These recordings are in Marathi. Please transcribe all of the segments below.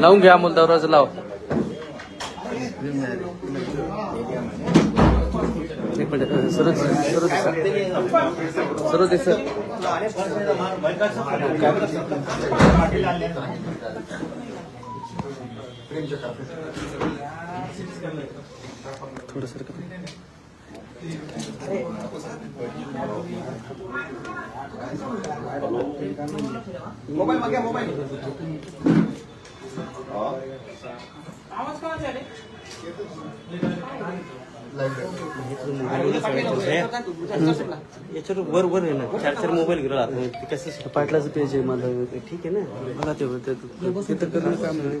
लावून घ्या अमोल दौराचं लाव. एक मिनिट थोडं मोबाईल मागे मोबाईल याच्यावर वर वर आहे ना चार चार मोबाईल घेऊन राहतो ते कसं पाटलाचं पेज आहे माझं ठीक आहे ना मला ते ते- तिथं करणं काम नाही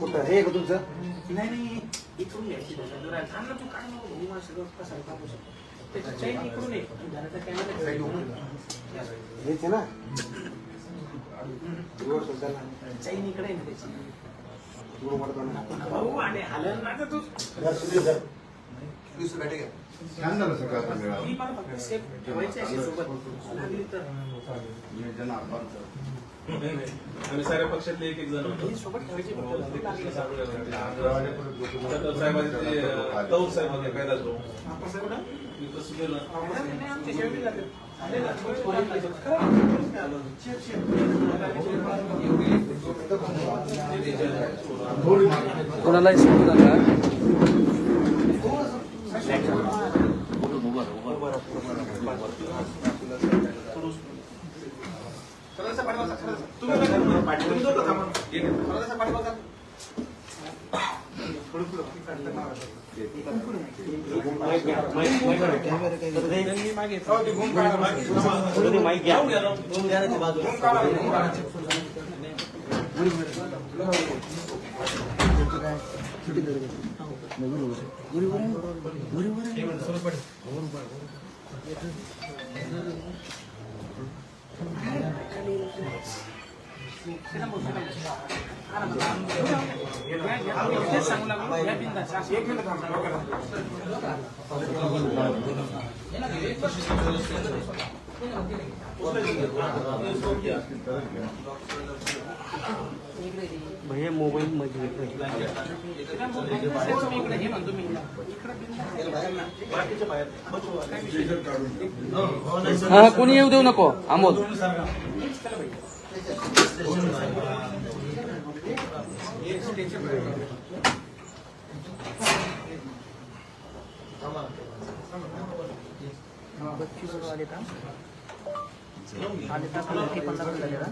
कुठं? हे का तुमचं? नाही नाही इथून घ्यायची जरा थांब ना तू काय नको मी मला सगळं कसं टाकू शकतो त्याची चैन इकडून ये घराचा कॅमेरा हेच आहे ना चैन इकडे आहे ना त्याची रोड वाढतो ना भाऊ आणि हलन ना तू छान झालं सगळं आता मेळावा. मी मला फक्त सेफ ठेवायची अशी सोबत लागली तर आम्ही सगळ्या पक्षातले एक एक जण होतो सोबत ठेवायची अं, तौर साहेब होते कैलास कोणालाही सांगू नका. थोडंसं पाठवा तुम्ही काय करणार? माईक घ्या भैया मोबाईल मध्ये हा कोणी येऊ देऊ नको? अमोल. बत्तीस वाले का आले का पंधरा ते पंधरा झाले का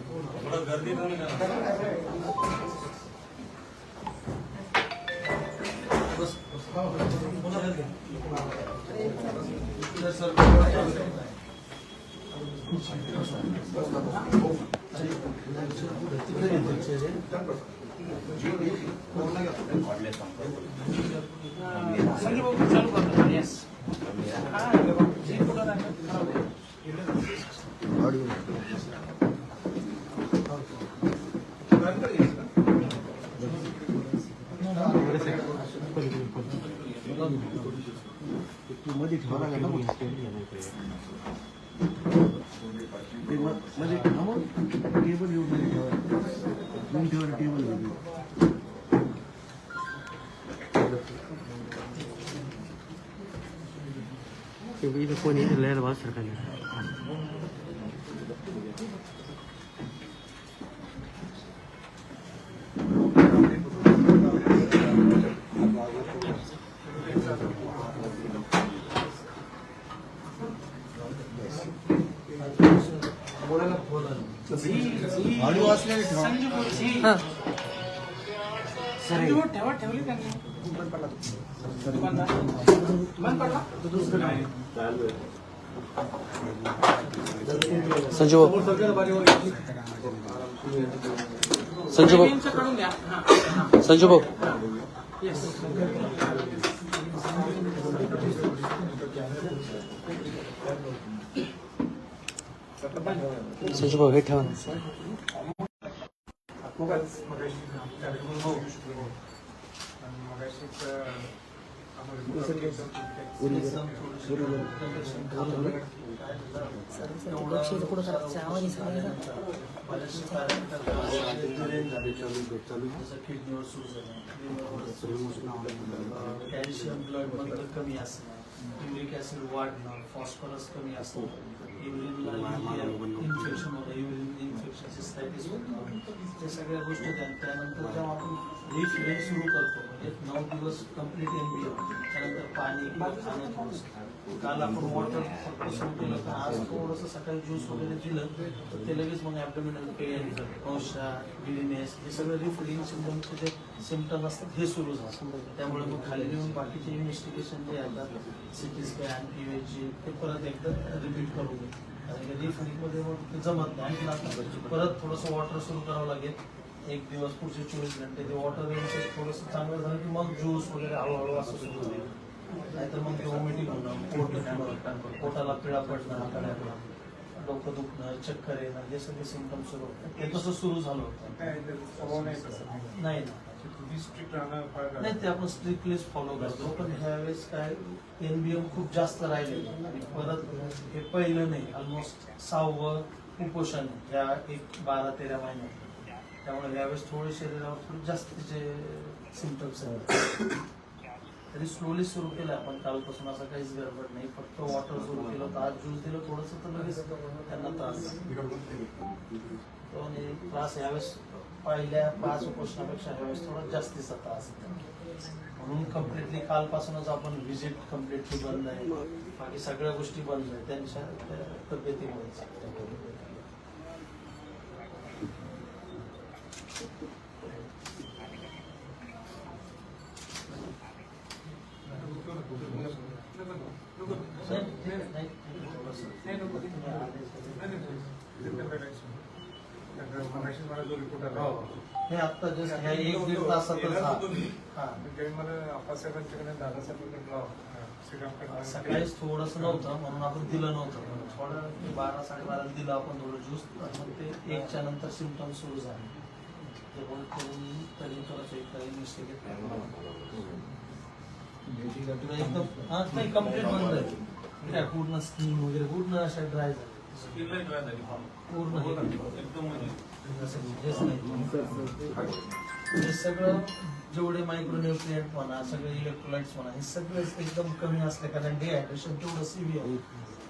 సంజీవ్ బాబు हा संजय भाऊ ठेवा ठेवली त्यांनी बंद पडला बंद पडला संजू भाऊ संजू भाऊ यांचं काढून द्या हा हा संजू भाऊ येस संजू भाऊ हे ठेवा ना. कॅल्शियम ब्लड मधलं कमी असणं युरिक ऍसिड वाढणं फॉस्फरस कमी असणं युरिनला इन्फेक्शन होतं युरिन इन्फेक्शन सिस्टायटिस होतं या सगळ्या गोष्टी त्यानंतर जेव्हा आपण रिफिलिंग सुरू करतो म्हणजे नऊ दिवस कंप्लीट एन बी त्यानंतर पाणी खाणं थोडंसं काल आपण वॉटर फक्त सुरू केलं तर आज थोडंसं सकाळी ज्यूस वगैरे दिलं तर ते लगेच मग ॲबडोमिनल पेन औषा गिलिनेस हे सगळं रिफिलिंग सिम्टमचे जे सिम्टम असतात हे सुरू झालं. त्यामुळे मग खाली येऊन बाकीचे इन्व्हेस्टिगेशन जे येतात सिटी स्कॅन इ एच जी ते परत एकदा रिपीट करून नये म्हणजे कारण की मग ते जमत नाही लागतं परत थोडंसं वॉटर सुरू करावं लागेल. एक दिवस पुढचे चोवीस घंटे ते वॉटर इनटेक थोडंसं चांगलं झालं की मग ज्यूस वगैरे हळूहळू असं सुरू होईल. नाहीतर मग व्हॉमिटिंग होणं पोट पोटाला पिळा पडणं आतड्याला डोकं दुखणं चक्कर येणं हे सगळे सिमटम सुरू होतात. ते तसं सुरू झालं होतं. नाही ना नाही ते आपण स्ट्रिक्टलीच फॉलो करतो. पण ह्यावेळेस काय एनबीएम खूप जास्त राहिले परत हे पहिलं नाही ऑलमोस्ट सहावं कुपोषण आहे या एक बारा तेरा महिन्यात. त्यामुळे यावेळेस थोडे शरीरावर थोडे जास्तीचे सिमटम्स आहेत. तरी स्लोली सुरू केलं आपण कालपासून असं काहीच गडबड नाही. फक्त वॉटर सुरू केलं तर आज ज्यूस दिलं थोडंसं तर लगेच त्यांना त्रास. तो आणि त्रास यावेळेस पहिल्या पाच उपोषणापेक्षा यावेळेस थोडा जास्तीचा त्रास. म्हणून कम्प्लिटली कालपासूनच आपण व्हिजिट कम्प्लिटली बंद आहे. बाकी सगळ्या गोष्टी बंद आहे त्यांच्या त्या तब्येतीमुळे नाही, नाही, हो. हे आता जस्ट ह्या एक दीड तासातच हा. हा. सकाळीच थोडस नव्हतं म्हणून आपण दिलं नव्हतं. थोडं बारा साडेबारा दिलं आपण थोडं ज्यूस मग ते एकच्या नंतर सिमटम सुरू झाले. ते पण करून तरी थोडंसं एक इन्व्हेस्टिगेट एकदम हा नाही कंप्लीट बंद आहे. काय पूर्ण स्किन वगैरे पूर्ण अशा ड्राय झाल्या स्किनला ड्राय झाली. पूर्ण हे एकदम म्हणजे. हे सगळं जेवढे मायक्रोन्युट्रिएंट म्हणा सगळे इलेक्ट्रोलाइट्स म्हणा हे सगळे एकदम कमी असले कारण डिहायड्रेशन तेवढं सिव्हिअर आहे.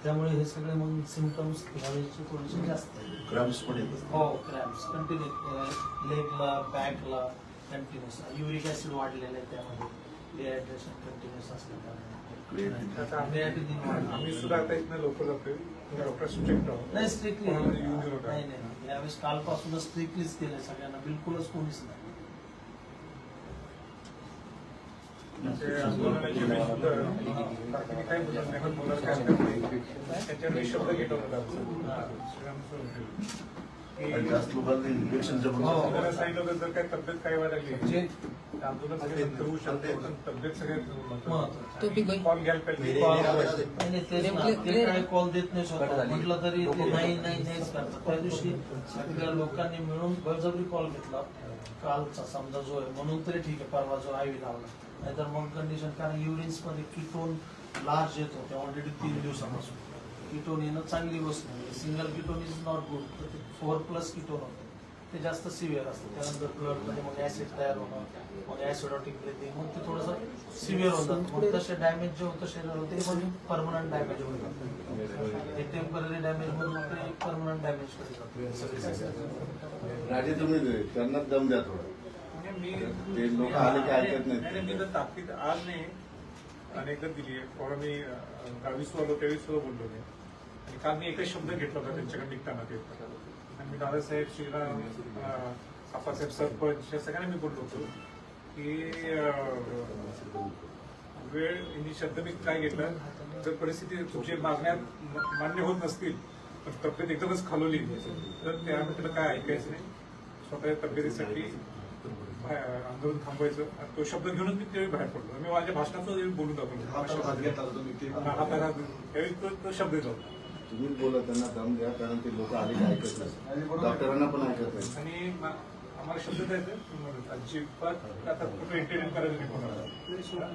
त्यामुळे हे सगळे मग सिमटम्स ह्यावेळेचे थोडेसे जास्त आहेत. हो क्रॅम्प्स कंटिन्यू लेगला बॅकला कंटिन्युअस युरिक ऍसिड वाढलेलं आहे त्यामध्ये. डिहायड्रेशन कंटिन्युअस असल्या कारणाने. आम्ही सुद्धा आता इथनं लोक जातोय. डॉक्टर स्ट्रिक्ट आहोत नाही स्ट्रिक्टली नाही. नाही. यावेळेस कालपासूनच स्ट्रिक्टलीच केलंय सगळ्यांना बिलकुलच कोणीच नाही. त्याच्यावर शब्द घेत. आणि जास्त लोकांना इन्फेक्शनच्या हो. सांगितलं जर काय तब्येत काय व्हायला लागली कॉल कॉल देत नाही स्वतः. म्हटलं तरी नाही नाही नाहीच करतात. त्या दिवशी सगळ्या लोकांनी मिळून बळजबरी कॉल घेतला. कालचा समजा जो आहे म्हणून तरी ठीक आहे परवा जो आयवी लावला नाहीतर मग कंडिशन कारण युरिन्समध्ये किटोन लार्ज येतो. ते ऑलरेडी तीन दिवसापासून. किटोन येणं चांगली गोष्ट नाही. Single ketone is not good four plus ketone होतं. ते जास्त सिव्हिअर असतं. त्यानंतर ब्लडमध्ये मग ऍसिड तयार होणं मग ऍसिडॉटिक ब्रिथिंग मग ते थोडंसं सिव्हिअर होतं. मग तसे डॅमेज जे होतं शरीरावर ते पण परमनंट डॅमेज होतं ते टेंपररी डॅमेज मधून ते परमनंट डॅमेज करू शकतो राजे तुम्ही त्यांना दम द्या थोडा. म्हणजे मी ते लोक आले की ऐकत नाहीत. नाही, नाही, मी तर ताकीद आज नाही. अनेकदा दिली आहे. परवा मी गावीस आलो त्यावेळी सुद्धा बोललो मी. आणि काल मी एकच शब्द घेतला होता त्यांच्याकडे निघताना ते. मी दादासाहेब श्रीराम आप्पासाहेब सरपंच या सगळ्यांना मी बोललो होतो की वेळ यांनी शब्द मी काय घेतला जर परिस्थिती तुमची मागण्या मान्य होत नसतील पण तब्येत एकदमच खालवली तर त्यानंतर काय ऐकायचं नाही? स्वतःच्या तब्येतीसाठी आंदोलन थांबवायचं. आणि तो शब्द घेऊनच मी त्यावेळी बाहेर पडलो. मी माझ्या भाषणाचं बोलून दाखवलं हा, हातात हात. त्यावेळी तो शब्द येतो तुम्हीच बोला त्यांना दम द्या कारण ते लोक आले की ऐकत नाही. डॉक्टरांना पण ऐकत नाही. आणि आम्हाला शब्द द्यायचं अजिबात आता कुठं इंटरव्ह्यू करायचं नाही कोणाला.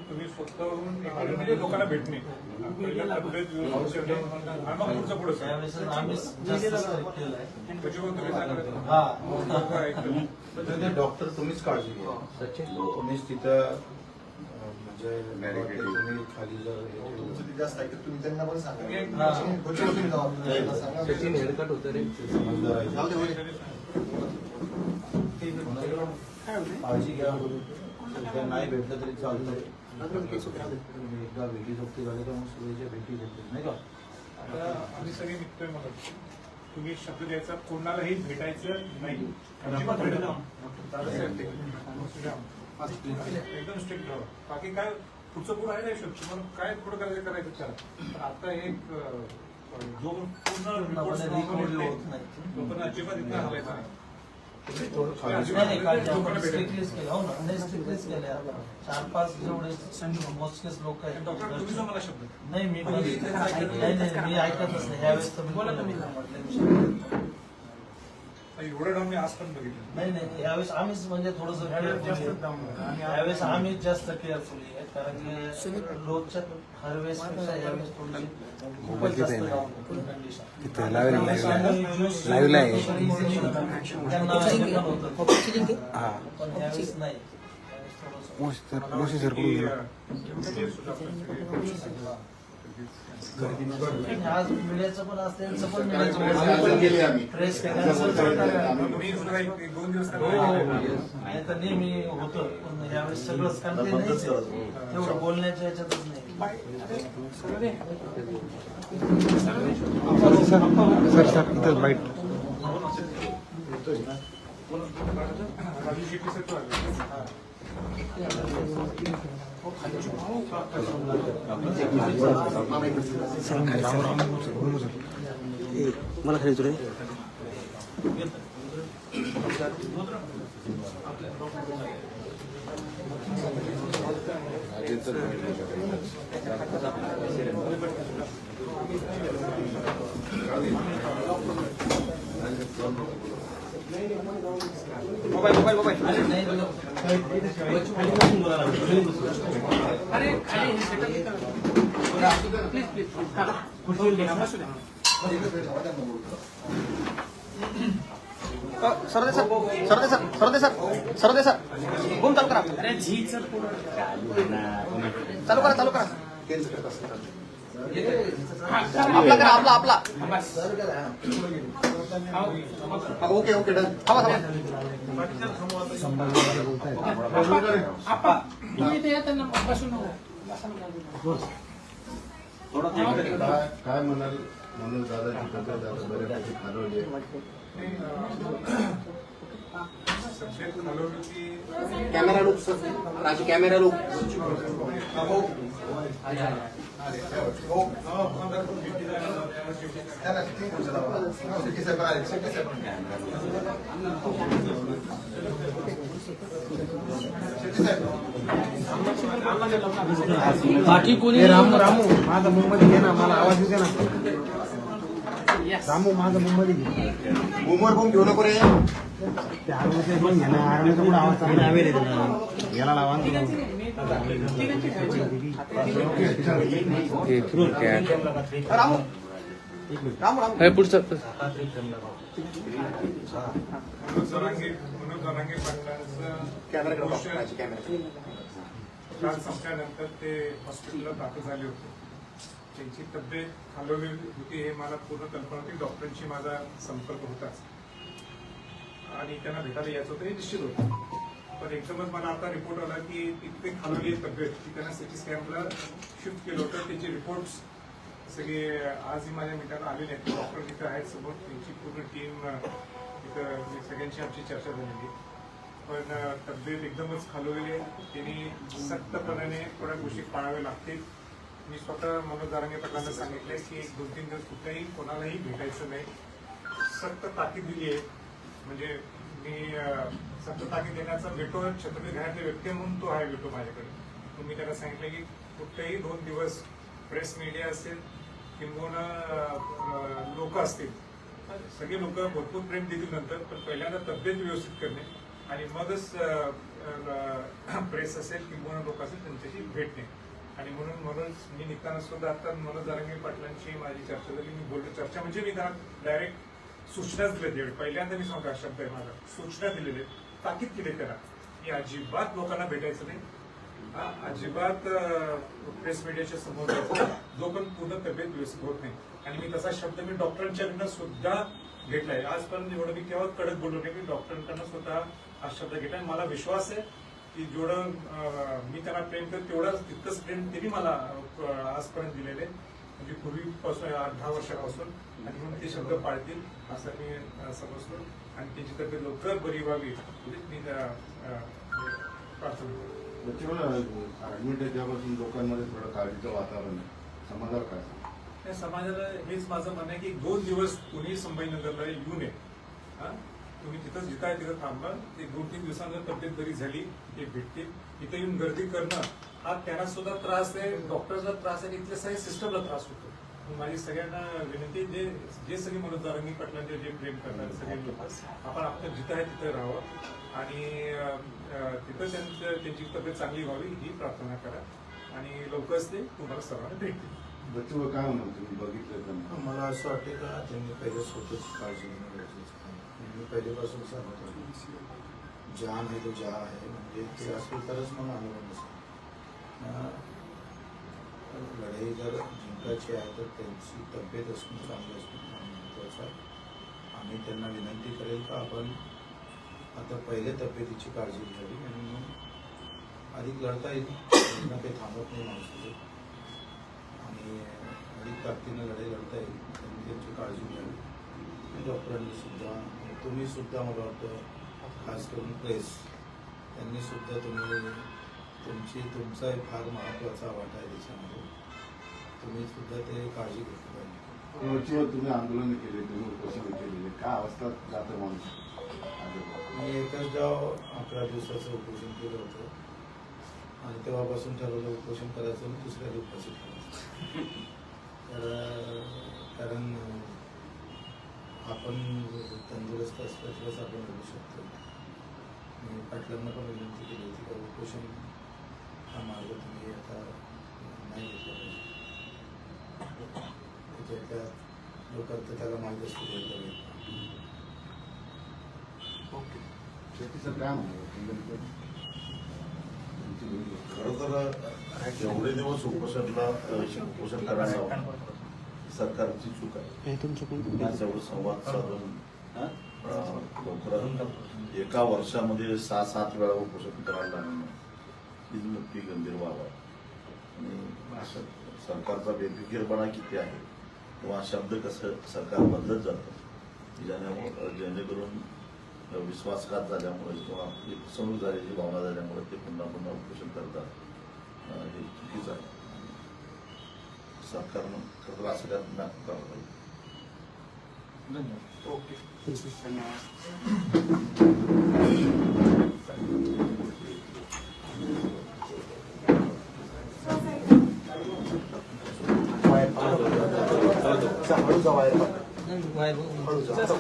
तुम्ही स्वतःहून म्हणजे लोकांना भेटणे पुढचं पुढं. हा. डॉक्टर तुम्हीच काळजी घ्या. तुम्हीच तिथं सचिन हेडकट होतं रे. काळजी घ्या. नाही भेटलं तरी तुम्ही एकदा भेटी जोगती झाली तर मग सुरेच्या भेटी घेतली नाही का? आता आम्ही सगळे निघतोय मला तुम्ही शब्द द्यायचा कोणालाही भेटायचं नाही. ते. एकदम स्ट्रिक्ट राहा बाकी काय पुढचं पुढं आहे नाही शब्द तुम्हाला काय पुढं करायचं करायचं करा पण आता एक जो पूर्ण. लोकांना अजिबात इथं हलायचं नाही. हो ना. चार पाच जेवढे मोजकेच लोक आहेत. नाही मी ऐकतच नाही. ह्यावेळेस तर एवढं डाऊन मी आज पण बघितलं. नाही नाही यावेळेस आम्हीच म्हणजे थोडस यावेळेस आम्हीच जास्त केअरफुली आहे कारण की रोजच्या हर वेळेस पेक्षा यावेळेस थोडीशी खूपच जास्त यावेळेस नाही. यावेळेस थोडंसं- की, अं, आज मिडियाचं पण असतं त्यांचं पण आम्ही प्रेस दोन दिवस नाही तर नेहमी होतं पण यावेळेस सगळंच कारण ते नाहीच तेवढं बोलण्याच्या याच्यातच नाही राजू शेट्टी सर तो आले. ए, मला खाली अरे खाली प्लीज प्लीज सरदे सर सरदे सर सरदे सर सरदे सर चालू करा चालू करा चालू करा आपला करा आपला आपला ओके ओके डन थांबा थांबा. काय काय म्हणाल म्हणून दादाची तब्येत आता बऱ्यापैकी खालवली आहे camera look Raju camera look हो. बाकी कोणी रामू रामू माझा मुंबई घे ना मला आवाज येते ना रामू माझा मुंबई घे बुमवर बुम घेऊ नको रे. ते आरवणचे पण घे ना. आरवणचा पुढे आवाज चांगला आहे. याला लावा ना. रामू. रामू रामू. हे पुढचं. पाटलांचं कॅमेरा काल संपल्यानंतर ते हॉस्पिटलला दाखल झाले होते. त्यांची तब्येत खालवली होती हे मला पूर्ण कल्पना होती. डॉक्टरांशी माझा संपर्क होताच. आणि त्यांना भेटायला यायचं होतं हे निश्चित होतं. पण एकदमच मला आता रिपोर्ट आला की इतकी खालवली आहे तब्येत की त्यांना सिटी स्कॅनला शिफ्ट केलं होतं. त्याचे रिपोर्ट्स सगळे आजही माझ्या मित्रांना आलेले आहेत. डॉक्टर तिथे आहेत समोर. त्यांची पूर्ण टीम तिथं म्हणजे सगळ्यांशी आमची चर्चा झालेली. पण तब्येत एकदमच खालवलेली आहे. त्यांनी सक्तपणाने थोड्या गोष्टी पाळाव्या लागतील. मी स्वतः मनोज दारांगे पाटलांना सांगितलंय की एक दोन तीन दिवस कुठल्याही कोणालाही भेटायचं नाही. सक्त ताकीद दिली आहे. म्हणजे मी सक्त ताकीद देण्याचा भेटो छत्रपती घरातले व्यक्ती म्हणून तो आहे भेटो माझ्याकडे. मग मी त्याला सांगितलं की कुठलेही दोन दिवस प्रेस मीडिया असेल किंबहुना लोक असतील. सगळे लोक भरपूर प्रेम देतील नंतर पण पहिल्यांदा तब्येत व्यवस्थित करणे आणि मगच प्रेस असेल किंबहुना लोक असेल त्यांच्याशी भेटणे. आणि म्हणून म्हणूनच मी निघताना सुद्धा आता मनोज दारंगे पाटलांची माझी चर्चा झाली. मी बोललो चर्चा म्हणजे मी त्यांना डायरेक्ट सूचनाच दिल्या देड पहिल्यांदा मी सांगतो शब्द आहे माझा. सूचना दिलेले ताकीद किले करा की अजिबात लोकांना भेटायचं नाही. हा, अजिबात प्रेस मीडियाच्या समोर जो पण पूर्ण तब्येत व्यवस्थित होत नाही. आणि मी तसा शब्द मी डॉक्टरांच्याकडनं सुद्धा घेतलाय. आजपर्यंत एवढं मी केव्हा कडक बोललो नाही मी डॉक्टरांकडनं स्वतः हा शब्द घेतलाय. मला विश्वास आहे. की जेवढं मी त्यांना प्रेम करतो तेवढंच तितकंच प्रेम त्यांनी मला आजपर्यंत दिलेले म्हणजे पूर्वीपासून आठ दहा वर्षापासून. आणि म्हणून ते शब्द पाळतील असं मी समजतो. आणि त्यांची तब्येत लवकर बरी व्हावी एवढीच मी प्रार्थना ऍडमिट त्यापासून लोकांमध्ये थोडं काळजीचं वातावरण आहे. समाजाला काय? त्या समाजाला हेच माझं म्हणणं आहे की दोन दिवस कुणी संभाजीनगरला येऊ नये. हा? तुम्ही तिथं जिथं आहे तिथं थांबा. ते दोन तीन दिवसांनंतर तब्येत बरी झाली ते भेटतील. इथं येऊन गर्दी करणं हा त्यांना सुद्धा त्रास आहे डॉक्टरला त्रास आहे इथल्या सगळ्या सिस्टमला त्रास होतो. माझी सगळ्यांना विनंती आहे, जे जे सगळे मनोज दारंगी पाटलांचे जे प्रेम करणारे सगळे लोक आपण आपलं जिथं आहे तिथं राहावं. आणि तिथं त्यांचं त्यांची तब्येत चांगली व्हावी ही प्रार्थना करा. आणि लवकरच ते तुम्हाला सर्वांना भेटतील. बच्चू काय म्हणाल तुम्ही? बघितलं मला असं वाटतं का त्यांनी पहिले स्वतःची काळजी घेणं. मी पहिलेपासून सांगत जान आहे तो जा आहे. म्हणजे ते असेल तरच मला अनुभव नसेल लढाई जर जिंकायची आहे तर त्यांची तब्येत असणं चांगली असणं फार महत्त्वाचं आहे. आम्ही त्यांना विनंती करेल का आपण आता पहिले तब्येतीची काळजी घ्यावी आणि मग अधिक लढता येईल. त्यांना काही थांबत नाही माणसाचं. आणि अधिक ताकदीनं लढाई लढता येईल. त्यांनी त्यांची काळजी घ्यावी. डॉक्टरांनी सुद्धा तुम्ही सुद्धा मला वाटतं खास करून प्रेस त्यांनी सुद्धा तुम्ही तुमची तुमचा एक फार महत्त्वाचा वाटा आहे त्याच्यामध्ये. तुम्ही सुद्धा ते काळजी घेतली पाहिजे. वरचीवर तुम्ही आंदोलन केले तुम्ही उपोषण केलेले. काय अवस्था जातं माणूस? मी एकच गाव अकरा दिवसाचं उपोषण केलं होतं. आणि तेव्हापासून ठरवलं उपोषण करायचं आणि दुसऱ्या दिवशी करायचं. तर कारण आपण तंदुरुस्त असल्याच आपण लढू शकतो. मी पाटलांना पण विनंती केली होती का उपोषण हा मार्ग तुम्ही आता नाही घेतला पाहिजे. त्याच्यातल्या त्याला माहीत असतो पाहिजे शेतीचं काय म्हणाल खरं तर एवढे दिवस उपोषणला उपोषण करायला सरकारची चूक आहे. एवढं संवाद साधून लवकरात एका वर्षामध्ये सहा सात वेळा उपोषण करायला लागणं ही मोठी गंभीर बाब आहे. आणि सरकारचा बेफिकीरपणा किती आहे? किंवा शब्द कसं सरकार बदलत जातं? ज्याने जेणेकरून विश्वासघात झाल्यामुळे किंवा फसवणूक झाल्याची भावना झाल्यामुळे ते पुन्हा पुन्हा उपोषण करतात. हे चुकीचं आहे. सरकारनं खरं असं करायला पाहिजे हळू जा बाहेर. हळू जा.